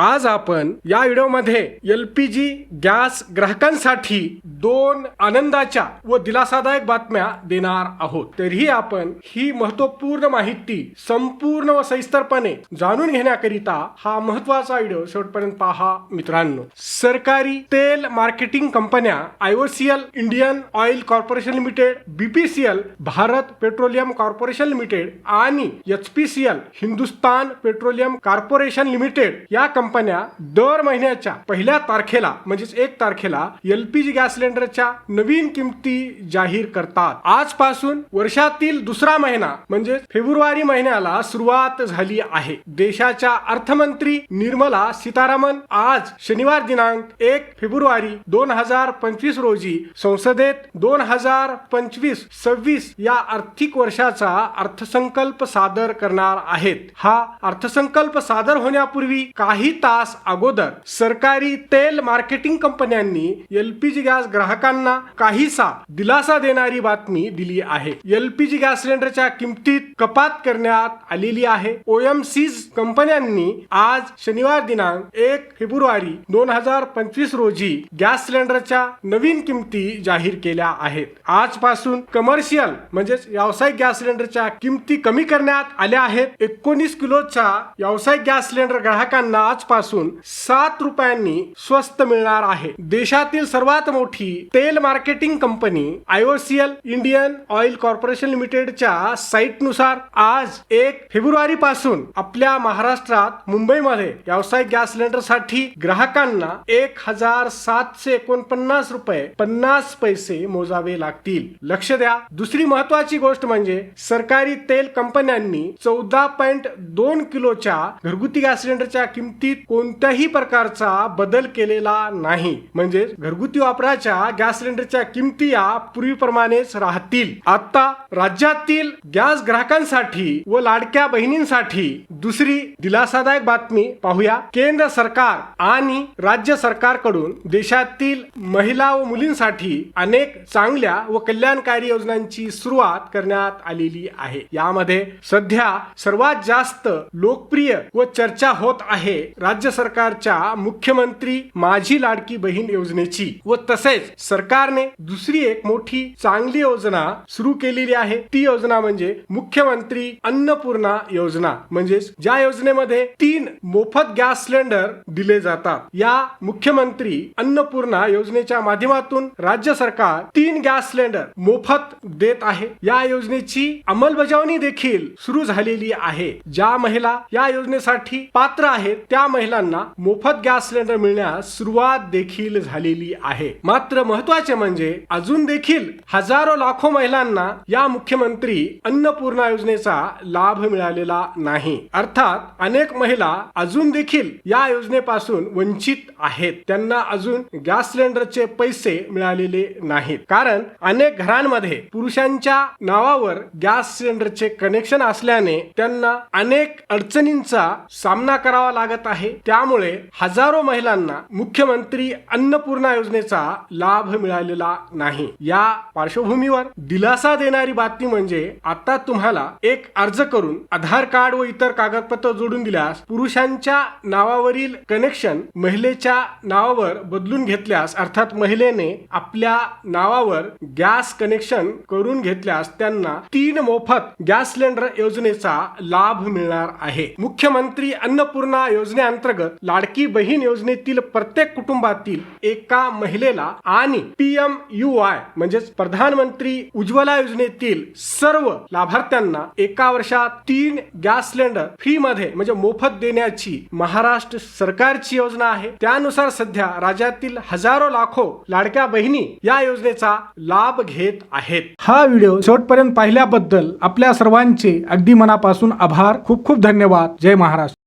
आज आपण या व्हिडिओमध्ये एल पी जी गॅस ग्राहकांसाठी दोन आनंदाच्या व दिलासादायक बातम्या देणार आहोत. तरीही आपण ही महत्त्वपूर्ण माहिती संपूर्ण व सविस्तरपणे जाणून घेण्याकरिता हा महत्त्वाचा व्हिडिओ शेवटपर्यंत पहा मित्रांनो. सरकारी तेल मार्केटिंग कंपन्या IOCL Indian oil corporation limited BPCL Bharat petroleum corporation limited आणि H P C L Hindustan petroleum corporation limited या कंपन्या दर महिन्याच्या पहिल्या तारखेला म्हणजेच एक तारखेला एलपीजी गॅस सिलेंडरच्या नवीन किमती जाहीर करतात. आजपासून वर्षातील दुसरा महिना म्हणजे फेब्रुवारी महिन्याला सुरुवात झाली आहे. देशाच्या अर्थमंत्री निर्मला सीतारामन आज शनिवार दिनांक एक फेब्रुवारी दोन हजार पंचवीस रोजी संसदेत दोन हजार पंचवीस सव्वीस या आर्थिक वर्षाचा अर्थसंकल्प सादर करणार आहेत. हा अर्थसंकल्प सादर होण्यापूर्वी काही तास अगोदर सरकारी तेल मार्केटिंग कंपन्यांनी एलपीजी गॅस ग्राहकांना काहीसा दिलासा देणारी बातमी दिली आहे. एलपीजी गॅस सिलेंडरच्या किमतीत कपात करण्यात आलेली आहे. ओएमसीज कंपन्यांनी आज शनिवार दिनांक एक फेब्रुवारी दोन हजार पंचवीस रोजी गॅस सिलेंडरच्या नवीन किमती जाहीर केल्या आहेत. आजपासून कमर्शियल म्हणजेच व्यावसायिक गॅस सिलेंडरच्या किमती कमी करण्यात आल्या आहेत. एकोणीस किलोच्या व्यावसायिक गॅस सिलेंडर ग्राहकांना आजपासून सात रुपयांनी स्वस्त मिळणार आहे. देशातील सर्वात मोठी तेल marketing company IOCL Indian oil corporation लिमिटेडच्या साईटनुसार आज एक फेब्रुवारी पासून आपल्या महाराष्ट्रात मुंबईमध्ये व्यावसायिक गॅस सिलेंडरसाठी ग्राहकांना एक हजार सातशे एकोणपन्नास रुपये पन्नास पैसे मोजावे लागतील. लक्ष द्या दुसरी महत्वाची गोष्ट म्हणजे सरकारी तेल कंपन्यांनी चौदा पॉईंट दोन किलोच्या घरगुती गॅस सिलेंडरच्या किमती किमतीत कोणत्याही प्रकारचा बदल केलेला नाही. म्हणजे घरगुती वापराच्या गॅस सिलेंडरच्या किमती या पूर्वीप्रमाणेच राहतील. आता राज्यातील गॅस ग्राहकांसाठी व लाडक्या बहिणींसाठी दुसरी दिलासादायक बातमी पाहूया. केंद्र सरकार आणि राज्य सरकारकडून देशातील महिला व मुलींसाठी अनेक चांगल्या व कल्याणकारी योजनांची सुरुवात करण्यात आलेली आहे. यामध्ये सध्या सर्वात जास्त लोकप्रिय व चर्चा होत आहे राज्य सरकारच्या मुख्यमंत्री माझी लाडकी बहीण योजनेची व तसेच सरकारने दुसरी एक मोठी चांगली योजना सुरू केलेली आहे. ती योजना म्हणजे मुख्यमंत्री अन्नपूर्णा योजना. म्हणजेच ज्या योजनेमध्ये तीन मोफत गॅस सिलेंडर दिले जातात. या मुख्यमंत्री अन्नपूर्णा योजनेच्या माध्यमातून राज्य सरकार तीन गॅस सिलेंडर मोफत देत आहे. या योजनेची अंमलबजावणी देखील सुरू झालेली आहे. ज्या महिला या योजनेसाठी पात्र आहेत त्या महिलांना मोफत गॅस सिलेंडर मिळण्यास सुरुवात देखील झालेली आहे. मात्र महत्त्वाचे म्हणजे अजून देखील हजारो लाखो महिलांना या मुख्यमंत्री अन्नपूर्णा योजनेचा लाभ मिळालेला नाही. अर्थात अनेक महिला अजून देखील या योजनेपासून वंचित आहेत. त्यांना अजून गॅस सिलेंडरचे पैसे मिळालेले नाहीत. कारण अनेक घरांमध्ये पुरुषांच्या नावावर गॅस सिलेंडरचे कनेक्शन असल्याने त्यांना अनेक अडचणींचा सामना करावा लागत आहे. त्यामुळे हजारो महिलांना मुख्यमंत्री अन्नपूर्णा योजनेचा लाभ मिळालेला नाही. या पार्श्वभूमीवर दिलासा देणारी बातमी म्हणजे आता तुम्हाला एक अर्ज करून आधार कार्ड व इतर कागदपत्र जोडून दिल्यास पुरुषांच्या नावावरील कनेक्शन महिलेच्या नावावर बदलून घेतल्यास अर्थात महिलेने आपल्या नावावर गॅस कनेक्शन करून घेतल्यास त्यांना तीन मोफत गॅस सिलेंडर योजनेचा लाभ मिळणार आहे. मुख्यमंत्री अन्नपूर्णा योजने योजनेअंतर्गत लाडकी बहीण योजनेतील प्रत्येक कुटुंबातील एका महिलेला आणि पीएम यू आय म्हणजेच प्रधानमंत्री उज्ज्वला योजनेतील सर्व लाभार्थ्यांना एका वर्षात तीन गॅस सिलेंडर फ्री मध्ये म्हणजे मोफत देण्याची महाराष्ट्र सरकारची योजना आहे. त्यानुसार सध्या राज्यातील हजारो लाखो लाडक्या बहिणी या योजनेचा लाभ घेत आहेत. हा व्हिडिओ शेवटपर्यंत पाहिल्याबद्दल आपल्या सर्वांचे अगदी मनापासून आभार. खूप खूप धन्यवाद. जय महाराष्ट्र.